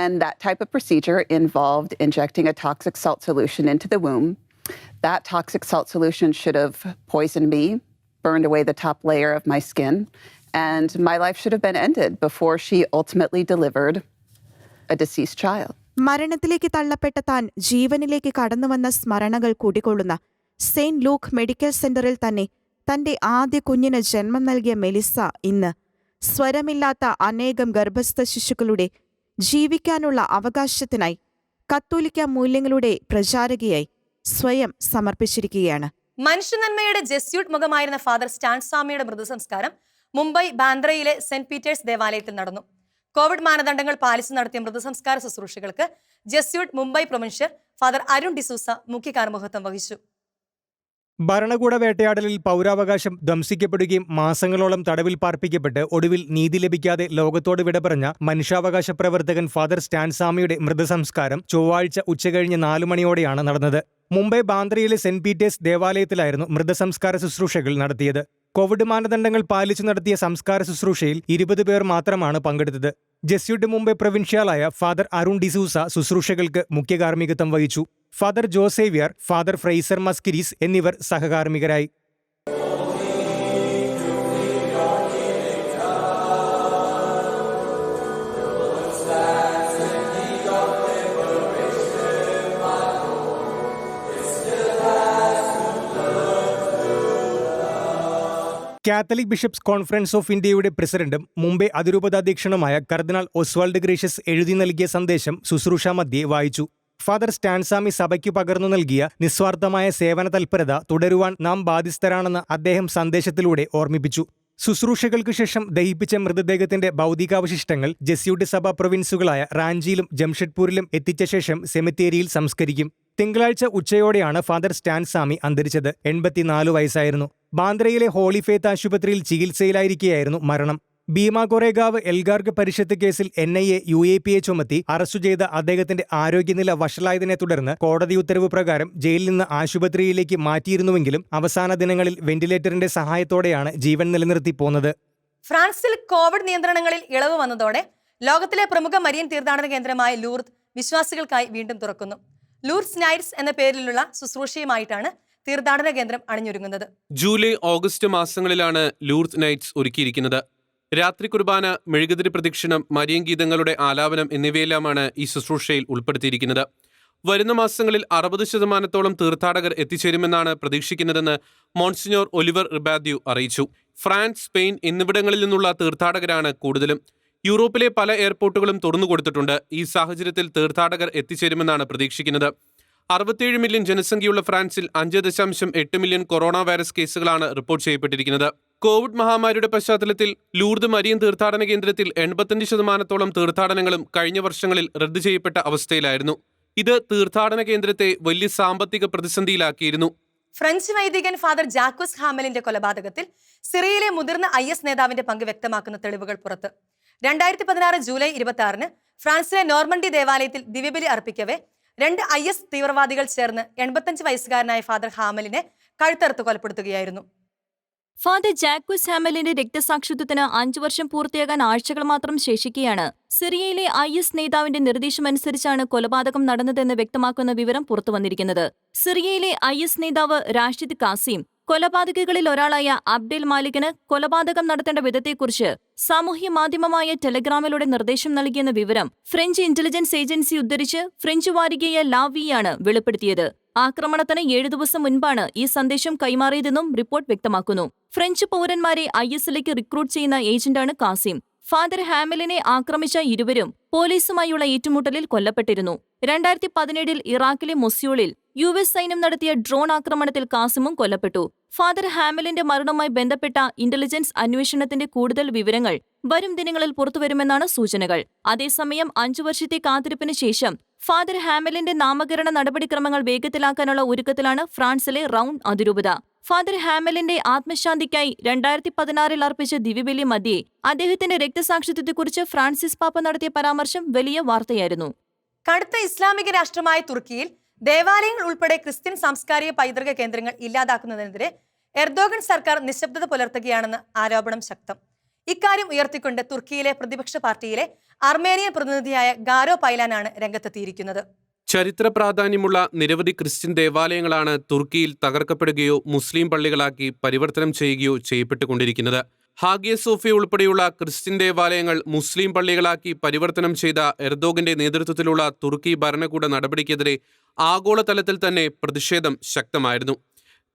And that type of procedure involved injecting a toxic salt solution into the womb. That toxic salt solution should have poisoned me, burned away the top layer of my skin, and my life should have been ended before she ultimately delivered a deceased child. മരണത്തിലേക്ക് തള്ളപ്പെട്ട താൻ ജീവനിലേക്ക് കടന്നുവന്ന സ്മരണകൾ കൂടിക്കൊള്ളുന്ന Saint Luke medical സെന്ററിൽ തന്നെ തന്റെ ആദ്യ കുഞ്ഞിന് ജന്മം നൽകിയ മെലിസ ഇന്ന് സ്വരമില്ലാത്ത അനേകം ഗർഭസ്ഥ ശിശുക്കളുടെ ജീവിക്കാനുള്ള അവകാശത്തിനായി കത്തോലിക്ക മൂല്യങ്ങളുടെ പ്രചാരകയായി സ്വയം സമർപ്പിച്ചിരിക്കുകയാണ് മനുഷ്യനന്മയുടെ ജെസ്യൂട്ട് മുഖമായിരുന്ന ഫാദർ സ്റ്റാൻസ്വാമിയുടെ മൃതസംസ്കാരം മുംബൈ ബാന്ദ്രയിലെ സെന്റ് പീറ്റേഴ്സ് ദേവാലയത്തിൽ നടന്നു കോവിഡ് മാനദണ്ഡങ്ങൾ പാലിച്ചു നടത്തിയ മൃതസംസ്കാര ശുശ്രൂഷകൾക്ക് Jesuit Mumbai provincial father Arun D'Souza മുഖ്യ കാർമുഖത്വം വഹിച്ചു. ഭരണകൂട വേട്ടയാടലിൽ പൗരാവകാശം ധംസിക്കപ്പെടുകയും മാസങ്ങളോളം തടവിൽ പാർപ്പിക്കപ്പെട്ട് ഒടുവിൽ നീതി ലഭിക്കാതെ ലോകത്തോട് വിട പറഞ്ഞ മനുഷ്യാവകാശ പ്രവർത്തകൻ ഫാദർ സ്റ്റാൻസാമിയുടെ മൃതസംസ്കാരം ചൊവ്വാഴ്ച ഉച്ചകഴിഞ്ഞ് നാലു മണിയോടെയാണ് നടന്നത്. മുംബൈ ബാന്ദ്രയിലെ സെന്റ് പീറ്റേഴ്സ് ദേവാലയത്തിലായിരുന്നു മൃതസംസ്കാര ശുശ്രൂഷകൾ നടത്തിയത്. കോവിഡ് മാനദണ്ഡങ്ങൾ പാലിച്ചു നടത്തിയ സംസ്കാര ശുശ്രൂഷയിൽ ഇരുപത് പേർ മാത്രമാണ് പങ്കെടുത്തത്. ജസ്യൂട്ട് മുംബൈ പ്രൊവിൻഷ്യാലായ ഫാദർ അരുൺ ഡിസൂസ ശുശ്രൂഷകൾക്ക് മുഖ്യ കാർമ്മികത്വം വഹിച്ചു. Father Joe Xavier father Fraser Mascarenhas എന്നിവർ സഹകാർമ്മികരായി. കാത്തലിക് ബിഷപ്സ് കോൺഫറൻസ് ഓഫ് ഇന്ത്യയുടെ പ്രസിഡന്റും മുംബൈ അതിരൂപതാധ്യക്ഷനുമായ കർദിനാൾ ഒസ്വാൾഡ് ഗ്രേഷ്യസ് എഴുതി നൽകിയ സന്ദേശം ശുശ്രൂഷ മധ്യേ വായിച്ചു. ഫാദർ സ്റ്റാൻസാമി സഭയ്ക്ക് പകർന്നു നൽകിയ നിസ്വാർത്ഥമായ സേവന തൽപരത തുടരുവാൻ നാം ബാധ്യസ്ഥരാണെന്ന് അദ്ദേഹം സന്ദേശത്തിലൂടെ ഓർമ്മിപ്പിച്ചു. ശുശ്രൂഷകൾക്കു ശേഷം ദഹിപ്പിച്ച മൃതദേഹത്തിന്റെ ഭൗതികാവശിഷ്ടങ്ങൾ ജസ്യൂട്ട് സഭ പ്രൊവിൻസുകളായ റാഞ്ചിയിലും ജംഷഡ്പൂരിലും എത്തിച്ച ശേഷം സെമിത്തേരിയിൽ സംസ്കരിക്കും. തിങ്കളാഴ്ച ഉച്ചയോടെയാണ് ഫാദർ സ്റ്റാൻസാമി അന്തരിച്ചത്. എൺപത്തിനാല് വയസ്സായിരുന്നു. ബാന്ദ്രയിലെ ഹോളി ഫേത്ത് ആശുപത്രിയിൽ ചികിത്സയിലായിരിക്കെയായിരുന്നു മരണം. ഭീമ കൊറേഗാവ് എൽഗാർഗ് പരിഷത്ത് കേസിൽ N I A U A P A ചുമത്തി അറസ്റ്റ് ചെയ്ത അദ്ദേഹത്തിന്റെ ആരോഗ്യനില വഷളായതിനെ തുടർന്ന് കോടതി ഉത്തരവ് പ്രകാരം ജയിലിൽ നിന്ന് ആശുപത്രിയിലേക്ക് മാറ്റിയിരുന്നുവെങ്കിലും അവസാന ദിനങ്ങളിൽ വെന്റിലേറ്ററിന്റെ സഹായത്തോടെയാണ് ജീവൻ നിലനിർത്തി പോന്നത്. ഫ്രാൻസിൽ കോവിഡ് നിയന്ത്രണങ്ങളിൽ ഇളവ് വന്നതോടെ ലോകത്തിലെ പ്രമുഖ മരിയൻ തീർത്ഥാടന കേന്ദ്രമായ ലൂർദ് വിശ്വാസികൾക്കായി വീണ്ടും തുറക്കുന്നു. ലൂർസ് നൈറ്റ്സ് എന്ന പേരിലുള്ള ശുശ്രൂഷയുമായിട്ടാണ് തീർത്ഥാടന കേന്ദ്രം അണിഞ്ഞൊരുങ്ങുന്നത്. ജൂലൈ ഓഗസ്റ്റ് മാസങ്ങളിലാണ് ലൂർസ് നൈറ്റ്സ് ഒരുക്കിയിരിക്കുന്നത്. രാത്രി കുർബാന മെഴുകുതിരി പ്രദക്ഷിണം മരിയൻ ഗീതങ്ങളുടെ ആലാപനം എന്നിവയെല്ലാമാണ് ഈ ശുശ്രൂഷയിൽ ഉൾപ്പെടുത്തിയിരിക്കുന്നത്. വരുന്ന മാസങ്ങളിൽ അറുപത് ശതമാനത്തോളം തീർത്ഥാടകർ എത്തിച്ചേരുമെന്നാണ് പ്രതീക്ഷിക്കുന്നതെന്ന് മോൺസിനോർ ഒലിവർ റിബാദ്യു അറിയിച്ചു. ഫ്രാൻസ് സ്പെയിൻ എന്നിവിടങ്ങളിൽ നിന്നുള്ള തീർത്ഥാടകരാണ് കൂടുതലും. യൂറോപ്പിലെ പല എയർപോർട്ടുകളും തുറന്നുകൊടുത്തിട്ടുണ്ട് ഈ സാഹചര്യത്തിൽ തീർത്ഥാടകർ എത്തിച്ചേരുമെന്നാണ് പ്രതീക്ഷിക്കുന്നത്. അറുപത്തിയേഴ് മില്യൺ ജനസംഖ്യയുള്ള ഫ്രാൻസിൽ അഞ്ച് ദശാംശം എട്ട് മില്യൺ കൊറോണ വൈറസ് കേസുകളാണ് റിപ്പോർട്ട് ചെയ്യപ്പെട്ടിരിക്കുന്നത്. കോവിഡ് മഹാമാരിയുടെ പശ്ചാത്തലത്തിൽ ലൂർദ് മരിയൻ തീർത്ഥാടന കേന്ദ്രത്തിൽ എൺപത്തഞ്ച് ശതമാനത്തോളം തീർത്ഥാടനങ്ങളും കഴിഞ്ഞ വർഷങ്ങളിൽ റദ്ദു ചെയ്യപ്പെട്ട അവസ്ഥയിലായിരുന്നു. ഇത് തീർത്ഥാടന കേന്ദ്രത്തെ വലിയ സാമ്പത്തിക പ്രതിസന്ധിയിലാക്കിയിരുന്നു. ഫ്രഞ്ച് വൈദികൻ ഫാദർ ജാക്വസ് ഹാമലിന്റെ കൊലപാതകത്തിൽ സിറിയയിലെ മുതിർന്ന ഐ നേതാവിന്റെ പങ്ക് വ്യക്തമാക്കുന്ന തെളിവുകൾ പുറത്ത്. രണ്ടായിരത്തി പതിനാറ് ജൂലൈ ഇരുപത്തി ആറിന് ഫ്രാൻസിലെ നോർമണ്ടി ദേവാലയത്തിൽ ദിവ്യബലി അർപ്പിക്കവേ രണ്ട് ഐ എസ് തീവ്രവാദികൾ ചേർന്ന് എൺപത്തഞ്ച് വയസ്സുകാരനായ ഫാദർ ഹാമലിനെ കഴുത്തറുത്ത് കൊലപ്പെടുത്തുകയായിരുന്നു. ഫാദർ ജാക്വിസ് ഹാമലിന്റെ രക്തസാക്ഷിത്വത്തിന് അഞ്ചു വർഷം പൂർത്തിയാകാൻ ആഴ്ചകൾ മാത്രം ശേഷിക്കുകയാണ്. സിറിയയിലെ ഐ എസ് നേതാവിന്റെ നിർദ്ദേശമനുസരിച്ചാണ് കൊലപാതകം നടന്നതെന്ന് വ്യക്തമാക്കുന്ന വിവരം പുറത്തുവന്നിരിക്കുന്നത്. സിറിയയിലെ ഐ എസ് നേതാവ് റാഷിദ് കാസിം കൊലപാതകികളിൽ ഒരാളായ അബ്ദുൽ മാലിക്കിന് കൊലപാതകം നടത്തേണ്ട വിധത്തെക്കുറിച്ച് സാമൂഹ്യ മാധ്യമമായ ടെലഗ്രാമിലൂടെ നിർദ്ദേശം നൽകിയെന്ന വിവരം ഫ്രഞ്ച് ഇന്റലിജൻസ് ഏജൻസി ഉദ്ധരിച്ച് ഫ്രഞ്ച് വാരികയായ ലാവിയാണ് വെളിപ്പെടുത്തിയത്. ആക്രമണത്തിന് ഏഴു ദിവസം മുൻപാണ് ഈ സന്ദേശം കൈമാറിയതെന്നും റിപ്പോർട്ട് വ്യക്തമാക്കുന്നു. ഫ്രഞ്ച് പൗരന്മാരെ ഐ എസിലേക്ക് റിക്രൂട്ട് ചെയ്യുന്ന ഏജന്റാണ് കാസിം. ഫാദർ ഹാമിലിനെ ആക്രമിച്ച ഇരുവരും പോലീസുമായുള്ള ഏറ്റുമുട്ടലിൽ കൊല്ലപ്പെട്ടിരുന്നു. രണ്ടായിരത്തി പതിനേഴിൽ ഇറാഖിലെ മൊസ്യൂളിൽ യു എസ് സൈന്യം നടത്തിയ ഡ്രോൺ ആക്രമണത്തിൽ കാസിമും കൊല്ലപ്പെട്ടു. ഫാദർ ഹാമലിന്റെ മരണവുമായി ബന്ധപ്പെട്ട ഇന്റലിജൻസ് അന്വേഷണത്തിന്റെ കൂടുതൽ വിവരങ്ങൾ വരും ദിനങ്ങളിൽ പുറത്തുവരുമെന്നാണ് സൂചനകൾ. അതേസമയം അഞ്ചു വർഷത്തെ കാത്തിരിപ്പിന് ശേഷം ഫാദർ ഹാമലിന്റെ നാമകരണ നടപടിക്രമങ്ങൾ വേഗത്തിലാക്കാനുള്ള ഒരുക്കത്തിലാണ് ഫ്രാൻസിലെ റൗണ്ട് അതിരൂപത. ഫാദർ ഹാമലിന്റെ ആത്മശാന്തിക്കായി രണ്ടായിരത്തി പതിനാറിൽ അർപ്പിച്ച ദിവ്യബലി മധ്യേ അദ്ദേഹത്തിന്റെ രക്തസാക്ഷിത്വത്തെക്കുറിച്ച് ഫ്രാൻസിസ് പാപ്പ നടത്തിയ പരാമർശം വലിയ വാർത്തയായിരുന്നു. കടുത്ത ഇസ്ലാമിക രാഷ്ട്രമായ തുർക്കിയിൽ ദേവാലയങ്ങൾ ഉൾപ്പെടെ ക്രിസ്ത്യൻ സാംസ്കാരിക പൈതൃക കേന്ദ്രങ്ങൾ ഇല്ലാതാക്കുന്നതിനെതിരെ എർദോഗൻ സർക്കാർ നിശബ്ദത പുലർത്തുകയാണെന്ന് ആരോപണം ശക്തം. ഇക്കാര്യം ഉയർത്തിക്കൊണ്ട് തുർക്കിയിലെ പ്രതിപക്ഷ പാർട്ടിയിലെ അർമേനിയൻ പ്രതിനിധിയായ ഗാരോ പൈലാനാണ് രംഗത്തെത്തിയിരിക്കുന്നത്. ചരിത്ര പ്രാധാന്യമുള്ള നിരവധി ക്രിസ്ത്യൻ ദേവാലയങ്ങളാണ് തുർക്കിയിൽ തകർക്കപ്പെടുകയോ മുസ്ലിം പള്ളികളാക്കി പരിവർത്തനം ചെയ്യുകയോ ചെയ്യപ്പെട്ടുകൊണ്ടിരിക്കുന്നത്. ഹാഗിയ സോഫിയ ഉൾപ്പെടെയുള്ള ക്രിസ്ത്യൻ ദേവാലയങ്ങൾ മുസ്ലിം പള്ളികളാക്കി പരിവർത്തനം ചെയ്ത എർദോഗിന്റെ നേതൃത്വത്തിലുള്ള തുർക്കി ഭരണകൂട നടപടിക്കെതിരെ ആഗോളതലത്തിൽ തന്നെ പ്രതിഷേധം ശക്തമായിരുന്നു.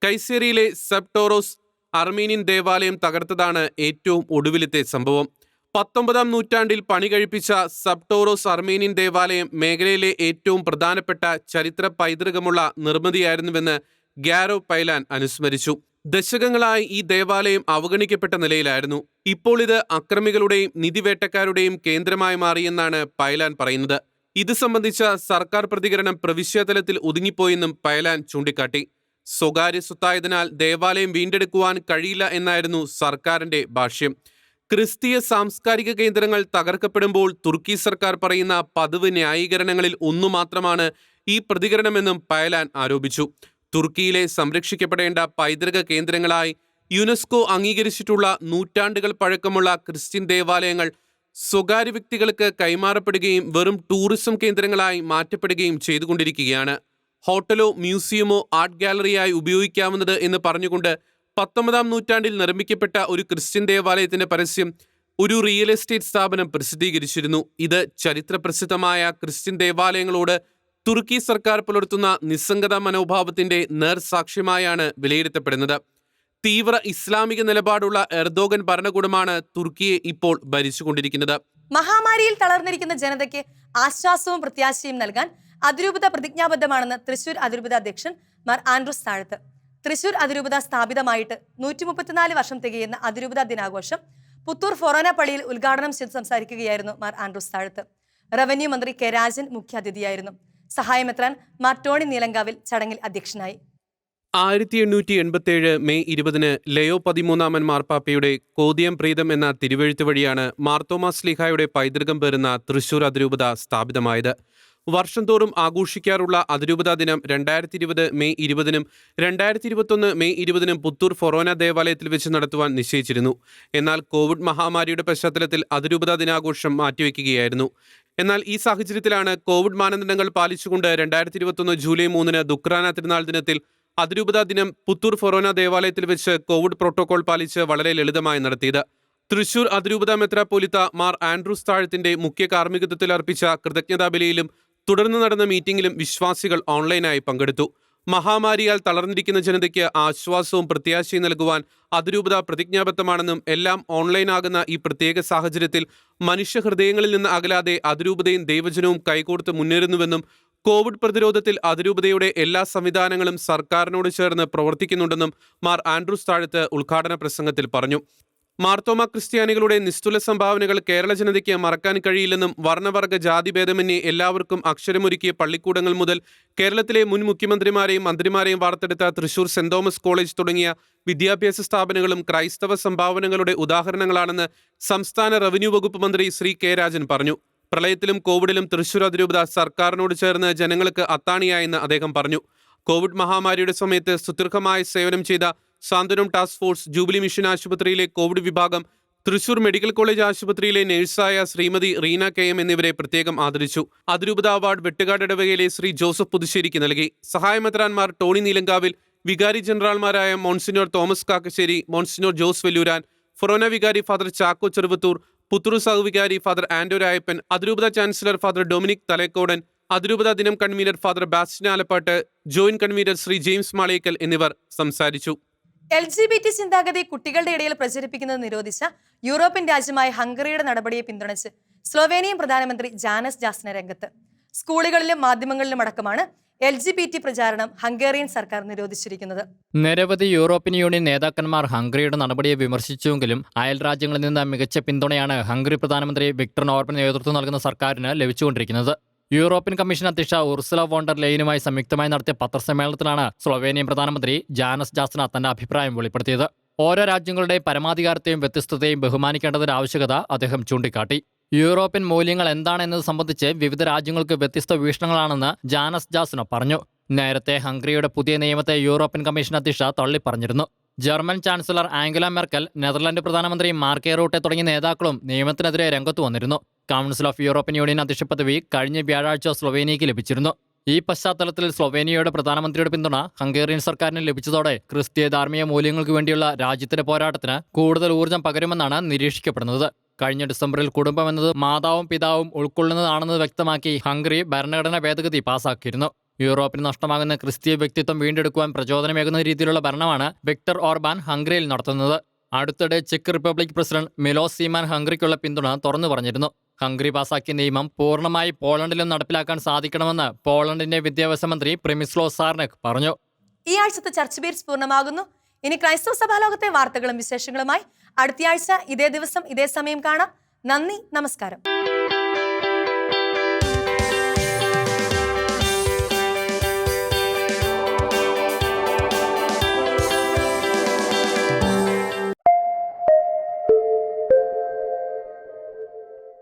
കൈസേരിയിലെ സെപ്റ്റോറോസ് അർമീനിയൻ ദേവാലയം തകർത്തതാണ് ഏറ്റവും ഒടുവിലത്തെ സംഭവം. പത്തൊമ്പതാം നൂറ്റാണ്ടിൽ പണി കഴിപ്പിച്ച സബ്ടോറോസ് അർമീനിയൻ ദേവാലയം മേഖലയിലെ ഏറ്റവും പ്രധാനപ്പെട്ട ചരിത്ര പൈതൃകമുള്ള നിർമ്മിതിയായിരുന്നുവെന്ന് ഗ്യാരോ പൈലാൻ അനുസ്മരിച്ചു. ദശകങ്ങളായി ഈ ദേവാലയം അവഗണിക്കപ്പെട്ട നിലയിലായിരുന്നു. ഇപ്പോൾ ഇത് അക്രമികളുടെയും നിധിവേട്ടക്കാരുടെയും കേന്ദ്രമായി മാറിയെന്നാണ് പൈലാൻ പറയുന്നത്. ഇത് സംബന്ധിച്ച സർക്കാർ പ്രതികരണം പ്രവിശ്യാതലത്തിൽ ഒതുങ്ങിപ്പോയെന്നും പൈലാൻ ചൂണ്ടിക്കാട്ടി. സ്വകാര്യ സ്വത്തായതിനാൽ ദേവാലയം വീണ്ടെടുക്കുവാൻ കഴിയില്ല എന്നായിരുന്നു സർക്കാരിന്റെ ഭാഷ്യം. ക്രിസ്തീയ സാംസ്കാരിക കേന്ദ്രങ്ങൾ തകർക്കപ്പെടുമ്പോൾ തുർക്കി സർക്കാർ പറയുന്ന പതിവ് ന്യായീകരണങ്ങളിൽ ഒന്നു മാത്രമാണ് ഈ പ്രതികരണമെന്നും പയലാൻ ആരോപിച്ചു. തുർക്കിയിലെ സംരക്ഷിക്കപ്പെടേണ്ട പൈതൃക കേന്ദ്രങ്ങളായി യുനെസ്കോ അംഗീകരിച്ചിട്ടുള്ള നൂറ്റാണ്ടുകൾ പഴക്കമുള്ള ക്രിസ്ത്യൻ ദേവാലയങ്ങൾ സ്വകാര്യ വ്യക്തികൾക്ക് കൈമാറപ്പെടുകയും വെറും ടൂറിസം കേന്ദ്രങ്ങളായി മാറ്റപ്പെടുകയും ചെയ്തുകൊണ്ടിരിക്കുകയാണ്. ഹോട്ടലോ മ്യൂസിയമോ ആർട്ട് ഗാലറിയായി ഉപയോഗിക്കാവുന്നത് എന്ന് പറഞ്ഞുകൊണ്ട് പത്തൊമ്പതാം നൂറ്റാണ്ടിൽ നിർമ്മിക്കപ്പെട്ട ഒരു ക്രിസ്ത്യൻ ദേവാലയത്തിന്റെ പരസ്യം ഒരു റിയൽ എസ്റ്റേറ്റ് സ്ഥാപനം പ്രസിദ്ധീകരിച്ചിരുന്നു. ഇത് ചരിത്രപ്രസിദ്ധമായ ക്രിസ്ത്യൻ ദേവാലയങ്ങളോട് തുർക്കി സർക്കാർ പുലർത്തുന്ന നിസ്സംഗത മനോഭാവത്തിന്റെ നേർസാക്ഷ്യമായാണ് വിലയിരുത്തപ്പെടുന്നത്. തീവ്ര ഇസ്ലാമിക നിലപാടുള്ള എർദോഗൻ ഭരണകൂടമാണ് തുർക്കിയെ ഇപ്പോൾ ഭരിച്ചുകൊണ്ടിരിക്കുന്നത്. മഹാമാരിയിൽ തളർന്നിരിക്കുന്ന ജനതയ്ക്ക് ആശ്വാസവും പ്രത്യാശയും നൽകാൻ അതിരൂപത പ്രതിജ്ഞാബദ്ധമാണെന്ന് തൃശൂർ അതിരൂപത അധ്യക്ഷൻ മാർ ആൻഡ്രൂസ് താഴത്ത്. തൃശൂർ അതിരൂപത സ്ഥാപിതമായിട്ട് നൂറ്റി മുപ്പത്തിനാല് വർഷം തികയുന്ന അതിരൂപത ദിനാഘോഷം പുത്തൂർ ഫൊറോന പള്ളിയിൽ ഉദ്ഘാടനം ചെയ്ത് സംസാരിക്കുകയായിരുന്നു മാർ ആൻഡ്രൂസ് താഴത്ത്. റവന്യൂ മന്ത്രി കെ രാജൻ മുഖ്യാതിഥിയായിരുന്നു. സഹായമെത്രാൻ മാർ നീലങ്കാവിൽ ചടങ്ങിൽ അധ്യക്ഷനായി. ആയിരത്തി എണ്ണൂറ്റി എൺപത്തിയേഴ് മെയ് ഇരുപതിന് ലയോ പതിമൂന്നാമൻ മാർപ്പാപ്പയുടെ കോതിയം പ്രീതം എന്ന തിരുവഴുത്ത് വഴിയാണ് മാർത്തോമാസ് സ്ലിഹായുടെ പൈതൃകം പേരുന്ന തൃശൂർ അതിരൂപത സ്ഥാപിതമായത്. വർഷം തോറും ആഘോഷിക്കാറുള്ള അതിരൂപതാ ദിനം രണ്ടായിരത്തി ഇരുപത് മെയ് ഇരുപതിനും രണ്ടായിരത്തി ഇരുപത്തൊന്ന് മെയ് ഇരുപതിനും പുത്തൂർ ഫൊറോന ദേവാലയത്തിൽ വെച്ച് നടത്തുവാൻ നിശ്ചയിച്ചിരുന്നു. എന്നാൽ കോവിഡ് മഹാമാരിയുടെ പശ്ചാത്തലത്തിൽ അതിരൂപതാ ദിനാഘോഷം മാറ്റിവെക്കുകയായിരുന്നു. എന്നാൽ ഈ സാഹചര്യത്തിലാണ് കോവിഡ് മാനദണ്ഡങ്ങൾ പാലിച്ചുകൊണ്ട് രണ്ടായിരത്തി ഇരുപത്തൊന്ന് ജൂലൈ മൂന്നിന് ദുക്രാന തിരുനാൾ ദിനത്തിൽ അതിരൂപതാ ദിനം പുത്തൂർ ഫൊറോന ദേവാലയത്തിൽ വെച്ച് കോവിഡ് പ്രോട്ടോകോൾ പാലിച്ച് വളരെ ലളിതമായി നടത്തിയത്. തൃശൂർ അതിരൂപത മെത്രാപ്പോലിത്ത മാർ ആൻഡ്രൂസ് താഴത്തിന്റെ മുഖ്യ കാർമ്മികത്വത്തിൽ അർപ്പിച്ച കൃതജ്ഞതാ ബലിയിലും തുടർന്ന് നടന്ന മീറ്റിംഗിലും വിശ്വാസികൾ ഓൺലൈനായി പങ്കെടുത്തു. മഹാമാരിയാൽ തളർന്നിരിക്കുന്ന ജനതയ്ക്ക് ആശ്വാസവും പ്രത്യാശയും നൽകുവാൻ അതിരൂപത പ്രതിജ്ഞാബദ്ധമാണെന്നും എല്ലാം ഓൺലൈനാകുന്ന ഈ പ്രത്യേക സാഹചര്യത്തിൽ മനുഷ്യഹൃദയങ്ങളിൽ നിന്ന് അകലാതെ അതിരൂപതയും ദൈവജനവും കൈകോർത്ത് മുന്നേറുന്നുവെന്നും കോവിഡ് പ്രതിരോധത്തിൽ അതിരൂപതയുടെ എല്ലാ സംവിധാനങ്ങളും സർക്കാരിനോട് ചേർന്ന് പ്രവർത്തിക്കുന്നുണ്ടെന്നും മാർ ആൻഡ്രൂസ് താഴത്ത് ഉദ്ഘാടന പ്രസംഗത്തിൽ പറഞ്ഞു. മാർത്തോമ ക്രിസ്ത്യാനികളുടെ നിസ്തുല സംഭാവനകൾ കേരള ജനതയ്ക്ക് മറക്കാൻ കഴിയില്ലെന്നും വർണവർഗ ജാതിഭേദമന്യേ എല്ലാവർക്കും അക്ഷരമൊരുക്കിയ പള്ളിക്കൂടങ്ങൾ മുതൽ കേരളത്തിലെ മുൻ മുഖ്യമന്ത്രിമാരെയും മന്ത്രിമാരെയും വാർത്തെടുത്ത തൃശൂർ സെന്റ് തോമസ് കോളേജ് തുടങ്ങിയ വിദ്യാഭ്യാസ സ്ഥാപനങ്ങളും ക്രൈസ്തവ സംഭാവനകളുടെ ഉദാഹരണങ്ങളാണെന്ന് സംസ്ഥാന റവന്യൂ വകുപ്പ് മന്ത്രി ശ്രീ കെ രാജൻ പറഞ്ഞു. പ്രളയത്തിലും കോവിഡിലും തൃശൂർ അതിരൂപത സർക്കാരിനോട് ചേർന്ന് ജനങ്ങൾക്ക് അത്താണിയായെന്ന് അദ്ദേഹം പറഞ്ഞു. കോവിഡ് മഹാമാരിയുടെ സമയത്ത് സുദീർഘമായ സേവനം ചെയ്ത സാന്ത്വനം ടാസ്ക് ഫോഴ്സ് ജൂബിലി മിഷൻ ആശുപത്രിയിലെ കോവിഡ് വിഭാഗം തൃശൂർ മെഡിക്കൽ കോളേജ് ആശുപത്രിയിലെ നഴ്സായ ശ്രീമതി റീന കെ എം എന്നിവരെ പ്രത്യേകം ആദരിച്ചു. അതിരൂപത അവാർഡ് വെട്ടുകാട് ഇടവകയിലെ ശ്രീ ജോസഫ് പുതുശ്ശേരിക്ക് നൽകി. സഹായമെത്രാൻമാർ ടോണി നീലങ്കാവിൽ വികാരി ജനറൽമാരായ monsignor Thomas Kakkassery monsignor Jose Velloran forane വികാരി ഫാദർ ചാക്കോ ചെറുവത്തൂർ പുത്തൂർ വികാരി ഫാദർ ആൻഡോ രായപ്പൻ അതിരൂപത ചാൻസലർ ഫാദർ ഡൊമിനിക് തലേക്കോടൻ അതിരൂപത ദിനം convener father Bastin Alappat joint convener Shri James Malekkal എന്നിവർ സംസാരിച്ചു. എൽ ജി ബി ടി ചിന്താഗതി കുട്ടികളുടെ ഇടയിൽ പ്രചരിപ്പിക്കുന്നത് നിരോധിച്ച യൂറോപ്യൻ രാജ്യമായ ഹംഗറിയുടെ നടപടിയെ പിന്തുണച്ച് സ്ലോവേനിയൻ പ്രധാനമന്ത്രി ജാനസ് ജാസ്ന രംഗത്ത്. സ്കൂളുകളിലും മാധ്യമങ്ങളിലും അടക്കമാണ് എൽ ജി ബി ടി പ്രചാരണം ഹംഗേറിയൻ സർക്കാർ നിരോധിച്ചിരിക്കുന്നത്. നിരവധി യൂറോപ്യൻ യൂണിയൻ നേതാക്കന്മാർ ഹംഗറിയുടെ നടപടിയെ വിമർശിച്ചുവെങ്കിലും അയൽ രാജ്യങ്ങളിൽ നിന്ന് മികച്ച പിന്തുണയാണ് ഹംഗറി പ്രധാനമന്ത്രി വിക്ടർ നോർബൻ നേതൃത്വം നൽകുന്ന സർക്കാരിന് ലഭിച്ചുകൊണ്ടിരിക്കുന്നത്. യൂറോപ്യൻ കമ്മീഷൻ അധ്യക്ഷ ഉർസുല വോണ്ടർ ലെയിനുമായി സംയുക്തമായി നടത്തിയ പത്രസമ്മേളനത്തിലാണ് സ്ലൊവേനിയൻ പ്രധാനമന്ത്രി ജാനസ് ജാസ്ന തന്റെ അഭിപ്രായം വെളിപ്പെടുത്തിയത്. ഓരോ രാജ്യങ്ങളുടെയും പരമാധികാരത്തെയും വ്യത്യസ്തതയും ബഹുമാനിക്കേണ്ടതിന്റെ ആവശ്യകത അദ്ദേഹം ചൂണ്ടിക്കാട്ടി. യൂറോപ്യൻ മൂല്യങ്ങൾ എന്താണെന്നത് സംബന്ധിച്ച് വിവിധ രാജ്യങ്ങൾക്ക് വ്യത്യസ്ത വീക്ഷണങ്ങളാണെന്ന് ജാനസ് ജാസ്ന പറഞ്ഞു. നേരത്തെ ഹംഗറിയുടെ പുതിയ നിയമത്തെ യൂറോപ്യൻ കമ്മീഷൻ അധ്യക്ഷ തള്ളിപ്പറഞ്ഞിരുന്നു. German chancellor Angela Merkel Netherland പ്രധാനമന്ത്രി മാർക്കെ റൂട്ടെ തുടങ്ങിയ നേതാക്കളും നിയമത്തിനെതിരെ രംഗത്ത് വന്നിരുന്നു. കൗൺസിൽ ഓഫ് യൂറോപ്യൻ യൂണിയൻ അധ്യക്ഷ പദവി കഴിഞ്ഞ വ്യാഴാഴ്ച സ്ലൊവേനിയയ്ക്ക് ലഭിച്ചിരുന്നു. ഈ പശ്ചാത്തലത്തിൽ സ്ലൊവേനിയയുടെ പ്രധാനമന്ത്രിയുടെ പിന്തുണ ഹംഗേറിയൻ സർക്കാരിന് ലഭിച്ചതോടെ ക്രിസ്തീയ ധാർമ്മിക മൂല്യങ്ങൾക്ക് വേണ്ടിയുള്ള രാജ്യത്തിന്റെ പോരാട്ടത്തിന് കൂടുതൽ ഊർജം പകരുമെന്നാണ് നിരീക്ഷിക്കപ്പെടുന്നത്. കഴിഞ്ഞ ഡിസംബറിൽ കുടുംബം എന്നത് മാതാവും പിതാവും ഉൾക്കൊള്ളുന്നതാണെന്ന് വ്യക്തമാക്കി ഹംഗറി ഭരണഘടനാ ഭേദഗതി പാസാക്കിയിരുന്നു. യൂറോപ്പിന് നഷ്ടമാകുന്ന ക്രിസ്തീയ വ്യക്തിത്വം വീണ്ടെടുക്കുവാൻ പ്രചോദനമേകുന്ന രീതിയിലുള്ള ഭരണമാണ് വിക്ടർ ഓർബാൻ ഹംഗറിയിൽ നടത്തുന്നത്. അടുത്തിടെ ചെക്ക് റിപ്പബ്ലിക് പ്രസിഡന്റ് മിലോസ് സീമാൻ ഹംഗറിക്കുള്ള പിന്തുണ തുറന്നു പറഞ്ഞിരുന്നു. ഹംഗറി പാസാക്കിയ നിയമം പൂർണമായി പോളണ്ടിലും നടപ്പിലാക്കാൻ സാധിക്കണമെന്ന് പോളണ്ടിന്റെ വിദ്യാഭ്യാസ മന്ത്രി പ്രിമിസ്ലോ സാർനക് പറഞ്ഞു. ഈ ആഴ്ചത്തെ ചർച്ച് ബീറ്റ്സ് പൂർണമാകുന്നു. ഇനി ക്രൈസ്തവ സഭാലോകത്തെ വാർത്തകളും വിശേഷങ്ങളുമായി അടുത്തയാഴ്ച ഇതേ ദിവസം ഇതേ സമയം കാണാം. നന്ദി നമസ്കാരം.